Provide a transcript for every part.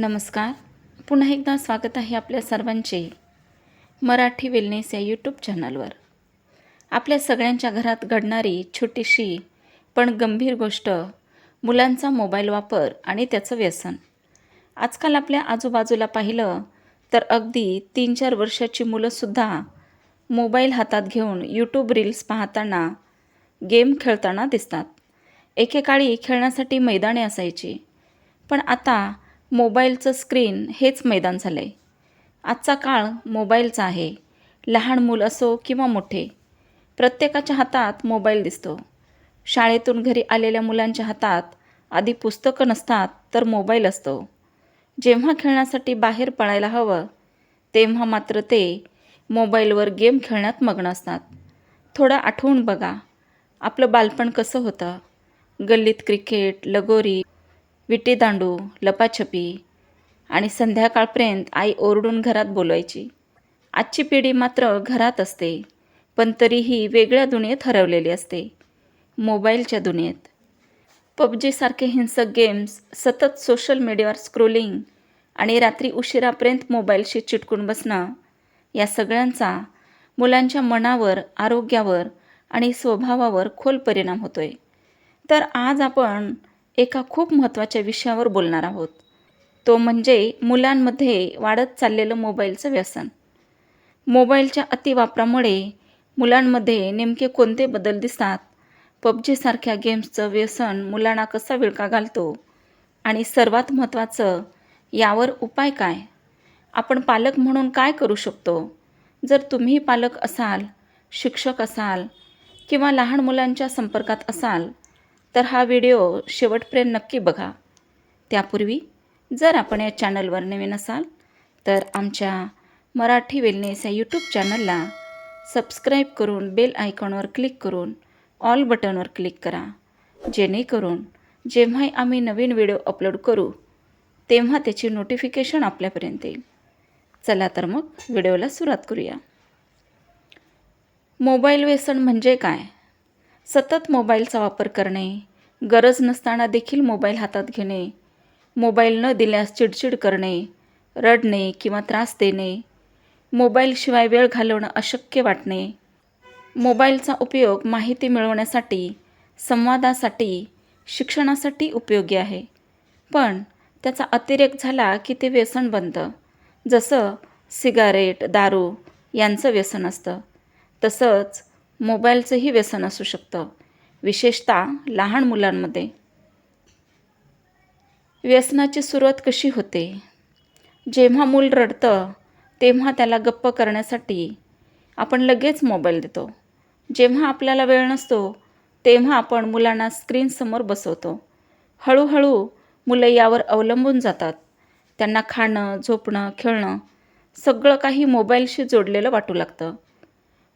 नमस्कार. पुन्हा एकदा स्वागत आहे आपल्या सर्वांचे मराठी वेलनेस या यूट्यूब चॅनलवर आपल्या सगळ्यांच्या घरात घडणारी छोटीशी पण गंभीर गोष्ट मुलांचा मोबाईल वापर आणि त्याचं व्यसन. आजकाल आपल्या आजूबाजूला पाहिलं तर अगदी तीन चार वर्षाची मुलंसुद्धा मोबाईल हातात घेऊन यूट्यूब रील्स पाहताना गेम खेळताना दिसतात. एकेकाळी खेळण्यासाठी मैदाने असायची. पण आता मोबाईलचं स्क्रीन हेच मैदान झालं आहे आजचा काळ मोबाईलचा आहे. लहान मूल असो किंवा मोठे प्रत्येकाच्या हातात मोबाईल दिसतो. शाळेतून घरी आलेल्या मुलांच्या हातात आधी पुस्तकं नसतात तर मोबाईल असतो. जेव्हा खेळण्यासाठी बाहेर पळायला हवं तेव्हा मात्र ते मोबाईलवर गेम खेळण्यात मग्न असतात. थोडं आठवून बघा आपलं बालपण कसं होतं? गल्लीत क्रिकेट लगोरी विटीदांडू लपाछपी आणि संध्याकाळपर्यंत आई ओरडून घरात बोलवायची. आजची पिढी मात्र घरात असते पण तरीही वेगळ्या दुनियेत हरवलेली असते. मोबाईलच्या दुनियेत. पबजीसारखे हिंसक गेम्स सतत सोशल मीडियावर स्क्रोलिंग आणि रात्री उशिरापर्यंत मोबाईलशी चिटकून बसणं या सगळ्यांचा मुलांच्या मनावर आरोग्यावर आणि स्वभावावर खोल परिणाम होतोय. तर आज आपण एका खूप महत्त्वाच्या विषयावर बोलणार आहोत. तो म्हणजे मुलांमध्ये वाढत चाललेलं मोबाईलचं व्यसन. मोबाईलच्या अतिवापरामुळे मुलांमध्ये नेमके कोणते बदल दिसतात? पबजीसारख्या गेम्सचं व्यसन मुलांना कसा विळका घालतो? आणि सर्वात महत्त्वाचं यावर उपाय काय? आपण पालक म्हणून काय करू शकतो? जर तुम्ही पालक असाल शिक्षक असाल किंवा लहान मुलांच्या संपर्कात असाल तर हा व्हिडिओ शेवटपर्यंत नक्की बघा. त्यापूर्वी जर आपण या चॅनलवर नवीन असाल तर आमच्या मराठी वेलनेस या यूट्यूब चॅनलला सबस्क्राईब करून बेल आयकॉनवर क्लिक करून ऑल बटनवर क्लिक करा. जेणेकरून जेव्हाही आम्ही नवीन व्हिडिओ अपलोड करू तेव्हा त्याची नोटिफिकेशन आपल्यापर्यंत येईल. चला तर मग व्हिडिओला सुरुवात करूया. मोबाईल व्यसन म्हणजे काय? सतत मोबाईलचा वापर करणे. गरज नसताना देखील मोबाईल हातात घेणे. मोबाईल न दिल्यास चिडचिड करणे रडणे किंवा त्रास देणे. मोबाईलशिवाय वेळ घालवणं अशक्य वाटणे. मोबाईलचा उपयोग माहिती मिळवण्यासाठी संवादासाठी शिक्षणासाठी उपयोगी आहे. पण त्याचा अतिरेक झाला की ते व्यसन बनतं जसं सिगारेट दारू यांचं व्यसन असतं. तसंच मोबाईलचंही व्यसन असू शकतं. विशेषतः लहान मुलांमध्ये. व्यसनाची सुरुवात कशी होते? जेव्हा मूल रडतं तेव्हा त्याला गप्प करण्यासाठी आपण लगेच मोबाईल देतो. जेव्हा आपल्याला वेळ नसतो तेव्हा आपण मुलांना स्क्रीनसमोर बसवतो. हळूहळू मुलं यावर अवलंबून जातात. त्यांना खाणं झोपणं खेळणं सगळं काही मोबाईलशी जोडलेलं वाटू लागतं.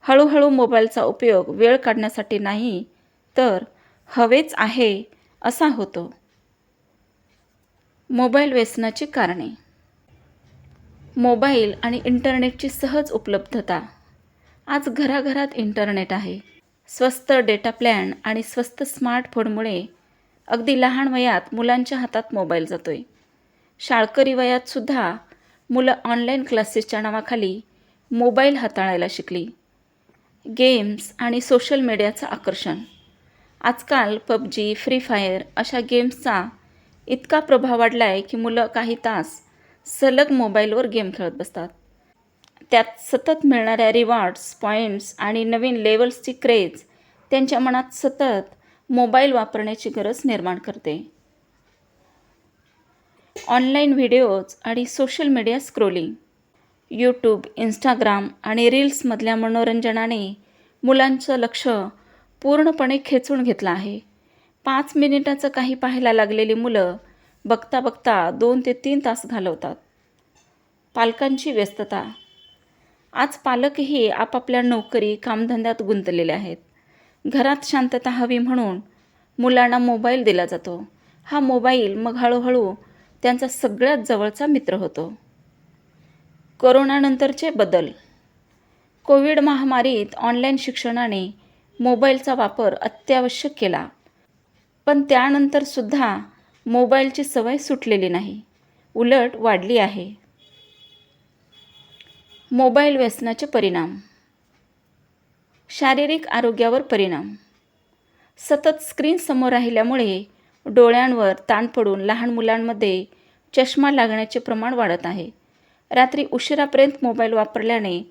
हळूहळू मोबाईलचा उपयोग वेळ काढण्यासाठी नाही तर हवेच आहे असा होतो. मोबाईल व्यसनाची कारणे. मोबाईल आणि इंटरनेटची सहज उपलब्धता. आज घराघरात इंटरनेट आहे. स्वस्त डेटा प्लॅन आणि स्वस्त स्मार्टफोनमुळे अगदी लहान वयात मुलांच्या हातात मोबाईल जातोय. शाळकरी वयातसुद्धा मुलं ऑनलाईन क्लासेसच्या नावाखाली मोबाईल हाताळायला शिकली. गेम्स आणि सोशल मीडियाचं आकर्षण. आजकाल पबजी फ्री फायर अशा गेम्सचा इतका प्रभाव वाढला आहे की मुलं काही तास सलग मोबाईलवर गेम खेळत बसतात. त्यात सतत मिळणाऱ्या रिवॉर्ड्स पॉईंट्स आणि नवीन लेवल्सची क्रेज त्यांच्या मनात सतत मोबाईल वापरण्याची गरज निर्माण करते. ऑनलाईन व्हिडिओज आणि social media scrolling YouTube Instagram आणि रील्समधल्या मनोरंजनाने मुलांचं लक्ष पूर्णपणे खेचून घेतलं आहे. पाच मिनिटाचं काही पाहायला लागलेली मुलं बघता बघता दोन ते तीन तास घालवतात. पालकांची व्यस्तता. आज पालकही आपापल्या नोकरी कामधंद्यात गुंतलेले आहेत. घरात शांतता हवी म्हणून मुलांना मोबाईल दिला जातो. हा मोबाईल मग हळूहळू त्यांचा सगळ्यात जवळचा मित्र होतो. कोरोनानंतरचे बदल. कोविड महामारीत ऑनलाईन शिक्षणाने मोबाईलचा वापर अत्यावश्यक केला. पण त्यानंतरसुद्धा मोबाईलची सवय सुटलेली नाही. उलट वाढली आहे. मोबाईल व्यसनाचे परिणाम. शारीरिक आरोग्यावर परिणाम. सतत स्क्रीनसमोर राहिल्यामुळे डोळ्यांवर ताण पडून लहान मुलांमध्ये चष्मा लागण्याचे प्रमाण वाढत आहे. रात्री उशिरापर्यंत मोबाईल वापरल्याने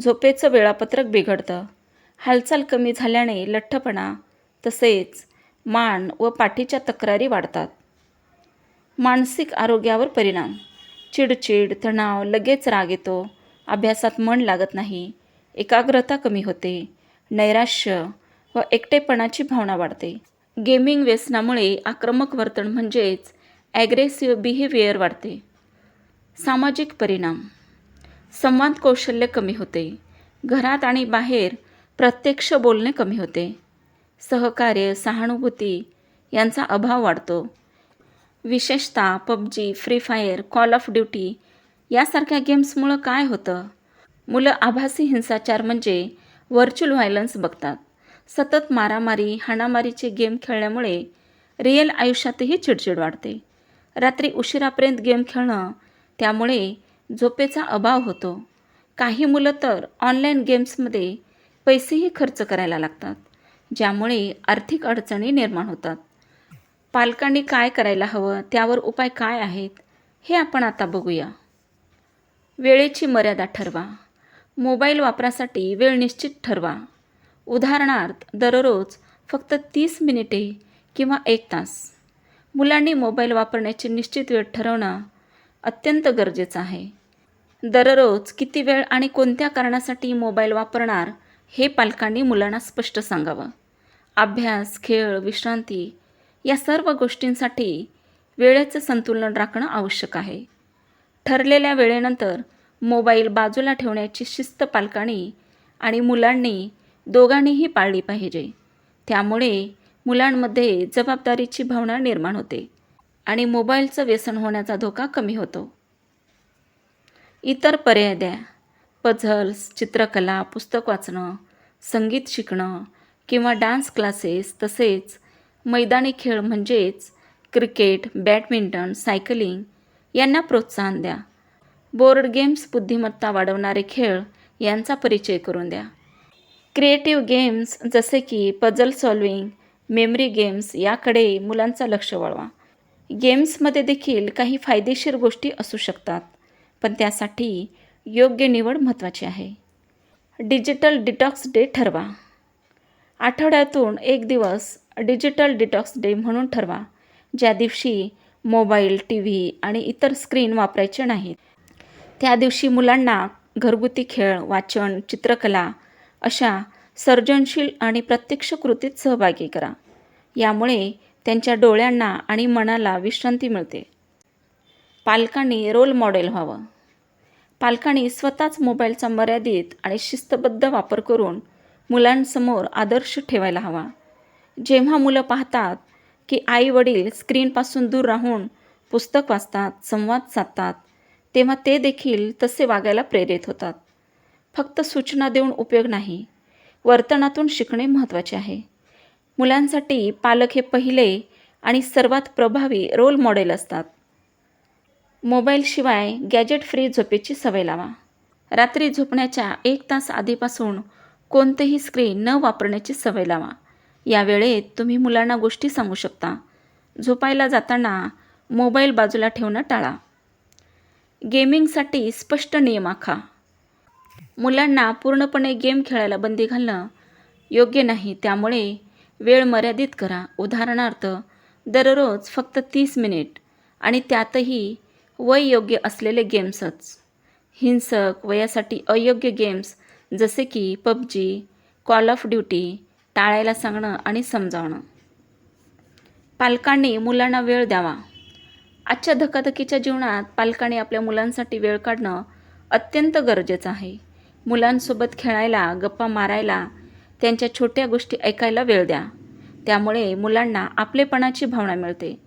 झोपेचं वेळापत्रक बिघडतं. हालचाल कमी झाल्याने लठ्ठपणा तसेच मान व पाठीच्या तक्रारी वाढतात. मानसिक आरोग्यावर परिणाम. चिडचिड तणाव लगेच राग येतो. अभ्यासात मन लागत नाही. एकाग्रता कमी होते. नैराश्य व एकटेपणाची भावना वाढते. गेमिंग व्यसनामुळे आक्रमक वर्तन म्हणजेच ॲग्रेसिव्ह बिहेवियर वाढते. सामाजिक परिणाम. संवाद कौशल्य कमी होते. घरात आणि बाहेर प्रत्यक्ष बोलणे कमी होते. सहकार्य सहानुभूती यांचा अभाव वाढतो. विशेषतः PUBG free fire call of duty यासारख्या गेम्समुळं काय होतं? मुलं आभासी हिंसाचार म्हणजे व्हर्च्युअल व्हायलन्स बघतात. सतत मारामारी हाणामारीचे गेम खेळल्यामुळे रिअल आयुष्यातही चिडचिड वाढते. रात्री उशिरापर्यंत गेम खेळणं त्यामुळे झोपेचा अभाव होतो. काही मुलं तर ऑनलाईन गेम्समध्ये पैसेही खर्च करायला लागतात ज्यामुळे आर्थिक अडचणी निर्माण होतात. पालकांनी काय करायला हवं त्यावर उपाय काय आहेत हे आपण आता बघूया. वेळेची मर्यादा ठरवा. मोबाईल वापरासाठी वेळ निश्चित ठरवा. उदाहरणार्थ दररोज फक्त तीस मिनिटे किंवा एक तास. मुलांनी मोबाईल वापरण्याची निश्चित वेळ ठरवणं अत्यंत गरजेचं आहे. दररोज किती वेळ आणि कोणत्या कारणासाठी मोबाईल वापरणार हे पालकांनी मुलांना स्पष्ट सांगावं. अभ्यास खेळ विश्रांती या सर्व गोष्टींसाठी वेळेचं संतुलन राखणं आवश्यक आहे. ठरलेल्या वेळेनंतर मोबाईल बाजूला ठेवण्याची शिस्त पालकांनी आणि मुलांनी दोघांनीही पाळली पाहिजे. त्यामुळे मुलांमध्ये जबाबदारीची भावना निर्माण होते. आणि मोबाईलचं व्यसन होण्याचा धोका कमी होतो. इतर पर्याय द्या. पझल्स चित्रकला पुस्तक वाचणं संगीत शिकणं किंवा डान्स क्लासेस तसेच मैदानी खेळ म्हणजेच क्रिकेट बॅडमिंटन सायकलिंग यांना प्रोत्साहन द्या. बोर्ड गेम्स बुद्धिमत्ता वाढवणारे खेळ यांचा परिचय करून द्या. क्रिएटिव्ह गेम्स जसे की पझल सॉल्विंग मेमरी गेम्स याकडे मुलांचा लक्ष वळवा. गेम्समध्ये देखील काही फायदेशीर गोष्टी असू शकतात पण त्यासाठी योग्य निवड महत्त्वाची आहे. डिजिटल डिटॉक्स डे ठरवा. आठवड्यातून एक दिवस डिजिटल डिटॉक्स डे म्हणून ठरवा ज्या दिवशी मोबाईल टी व्ही आणि इतर स्क्रीन वापरायचे नाहीत. त्या दिवशी मुलांना घरगुती खेळ वाचन चित्रकला अशा सर्जनशील आणि प्रत्यक्ष कृतीत सहभागी करा. यामुळे त्यांच्या डोळ्यांना आणि मनाला विश्रांती मिळते. पालकांनी रोल मॉडेल व्हावं. पालकांनी स्वतःच मोबाईलचा मर्यादित आणि शिस्तबद्ध वापर करून मुलांसमोर आदर्श ठेवायला हवा. जेव्हा मुलं पाहतात की आई वडील स्क्रीनपासून दूर राहून पुस्तक वाचतात संवाद साधतात तेव्हा ते देखील तसे वागायला प्रेरित होतात. फक्त सूचना देऊन उपयोग नाही वर्तनातून शिकणे महत्त्वाचे आहे. मुलांसाठी पालक हे पहिले आणि सर्वात प्रभावी रोल मॉडेल असतात. मोबाईलशिवाय गॅजेट फ्री झोपेची सवय लावा. रात्री झोपण्याच्या एक तास आधीपासून कोणतेही स्क्रीन न वापरण्याची सवय लावा. या वेळेत तुम्ही मुलांना गोष्टी सांगू शकता. झोपायला जाताना मोबाईल बाजूला ठेवणं टाळा. गेमिंगसाठी स्पष्ट नियम आखा. मुलांना पूर्णपणे गेम खेळायला बंदी घालणं योग्य नाही त्यामुळे वेळ मर्यादित करा. उदाहरणार्थ दररोज फक्त तीस मिनिट आणि त्यातही वय योग्य असलेले गेम्सच. हिंसक वयासाठी अयोग्य गेम्स जसे की पबजी कॉल ऑफ ड्युटी टाळायला सांगणं आणि समजावणं. पालकांनी मुलांना वेळ द्यावा. आजच्या धकाधकीच्या जीवनात पालकांनी आपल्या मुलांसाठी वेळ काढणं अत्यंत गरजेचं आहे. मुलांसोबत खेळायला गप्पा मारायला त्यांच्या छोट्या गोष्टी ऐकायला वेळ द्या. त्यामुळे मुलांना आपलेपणाची भावना मिळते.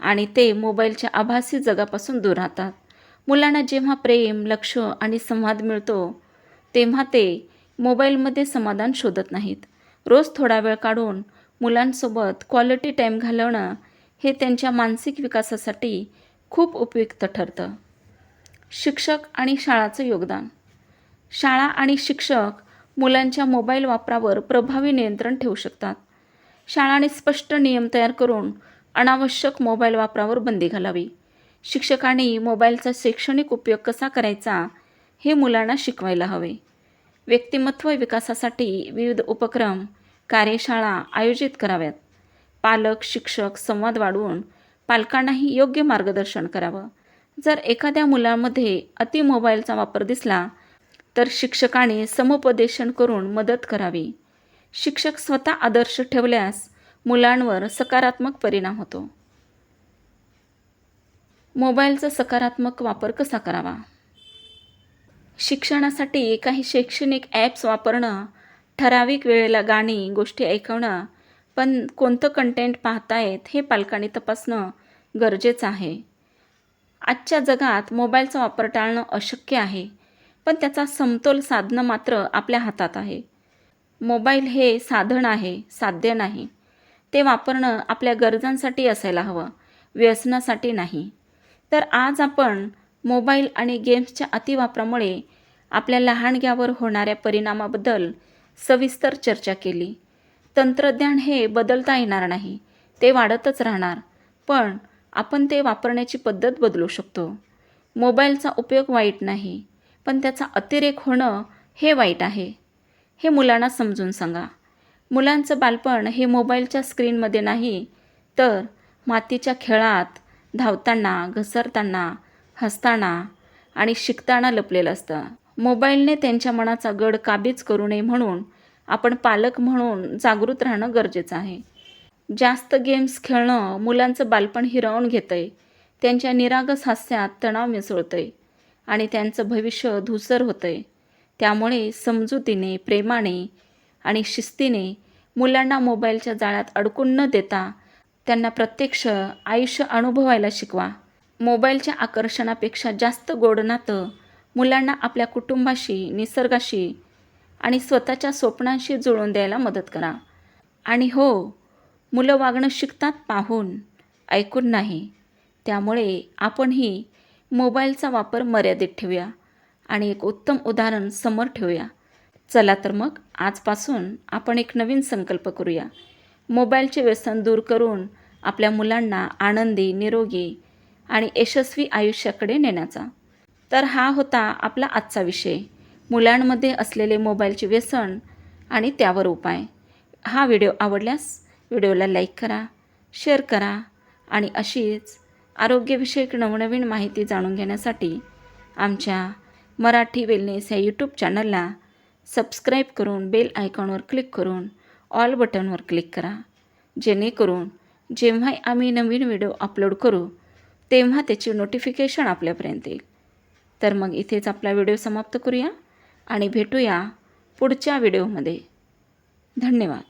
आणि ते मोबाईलच्या आभासी जगापासून दूर राहतात. मुलांना जेव्हा प्रेम लक्ष आणि संवाद मिळतो तेव्हा ते मोबाईलमध्ये समाधान शोधत नाहीत. रोज थोडा वेळ काढून मुलांसोबत क्वालिटी टाईम घालवणं हे त्यांच्या मानसिक विकासासाठी खूप उपयुक्त ठरतं. शिक्षक आणि शाळाचं योगदान. शाळा आणि शिक्षक मुलांच्या मोबाईल वापरावर प्रभावी नियंत्रण ठेवू शकतात. शाळाने स्पष्ट नियम तयार करून अनावश्यक मोबाईल वापरावर बंदी घालावी. शिक्षकांनी मोबाईलचा शैक्षणिक उपयोग कसा करायचा हे मुलांना शिकवायला हवे. व्यक्तिमत्व विकासासाठी विविध उपक्रम कार्यशाळा आयोजित कराव्यात. पालक शिक्षक संवाद वाढवून पालकांनाही योग्य मार्गदर्शन करावं. जर एखाद्या मुलामध्ये अति मोबाईलचा वापर दिसला तर शिक्षकाने समुपदेशन करून मदत करावी. शिक्षक स्वतः आदर्श ठेवल्यास मुलांवर सकारात्मक परिणाम होतो. मोबाईलचा सकारात्मक वापर कसा करावा? शिक्षणासाठी काही शैक्षणिक ॲप्स वापरणं ठराविक वेळेला गाणी गोष्टी ऐकवणं पण कोणतं कंटेंट पाहतायत हे पालकांनी तपासणं गरजेचं आहे. आजच्या जगात मोबाईलचा वापर टाळणं अशक्य आहे. पण त्याचा समतोल साधणं मात्र आपल्या हातात आहे. मोबाईल हे साधन आहे साध्य नाही. ते वापरणं आपल्या गरजांसाठी असायला हवं व्यसनासाठी नाही. तर आज आपण मोबाईल आणि गेम्सच्या अतिवापरामुळे आपल्या लहानग्यावर होणाऱ्या परिणामाबद्दल सविस्तर चर्चा केली. तंत्रज्ञान हे बदलता येणार नाही ते वाढतच राहणार पण आपण ते वापरण्याची पद्धत बदलू शकतो. मोबाईलचा उपयोग वाईट नाही पण त्याचा अतिरेक होणं हे वाईट आहे. हे मुलांना समजून सांगा. मुलांचं बालपण हे मोबाईलच्या स्क्रीनमध्ये नाही तर मातीच्या खेळात धावताना घसरताना हसताना आणि शिकताना लपलेलं असतं. मोबाईलने त्यांच्या मनाचा गड काबीज करू नये म्हणून आपण पालक म्हणून जागृत राहणं गरजेचं आहे. जास्त गेम्स खेळणं मुलांचं बालपण हिरावून घेतं आहे त्यांच्या निरागस हास्यात तणाव मिसळतं आहे आणि त्यांचं भविष्य धुसर होतं आहे त्यामुळे समजुतीने प्रेमाने आणि शिस्तीने मुलांना मोबाईलच्या जाळ्यात अडकून न देता त्यांना प्रत्यक्ष आयुष्य अनुभवायला शिकवा. मोबाईलच्या आकर्षणापेक्षा जास्त गोड नातं मुलांना आपल्या कुटुंबाशी निसर्गाशी आणि स्वतःच्या स्वप्नांशी जुळवून द्यायला मदत करा. आणि हो मुलं वागणं शिकतात पाहून ऐकून नाही. त्यामुळे आपणही मोबाईलचा वापर मर्यादित ठेवूया. आणि एक उत्तम उदाहरण समोर ठेवूया. चला तर मग आजपासून आपण एक नवीन संकल्प करूया. मोबाईलचे व्यसन दूर करून आपल्या मुलांना आनंदी निरोगी आणि यशस्वी आयुष्याकडे नेण्याचा. तर हा होता आपला आजचा विषय. मुलांमध्ये असलेले मोबाईलचे व्यसन आणि त्यावर उपाय. हा व्हिडिओ आवडल्यास व्हिडिओला लाईक करा शेअर करा आणि अशीच आरोग्यविषयक नवनवीन माहिती जाणून घेण्यासाठी आमच्या मराठी वेलनेस या यूट्यूब चॅनलला सबस्क्राईब करून बेल आयकॉनवर क्लिक करून ऑल बटनवर क्लिक करा. जेणेकरून जेव्हा आम्ही नवीन व्हिडिओ अपलोड करू तेव्हा त्याची नोटिफिकेशन आपल्यापर्यंत येईल. तर मग इथेच आपला व्हिडिओ समाप्त करूया आणि भेटूया पुढच्या व्हिडिओमध्ये धन्यवाद.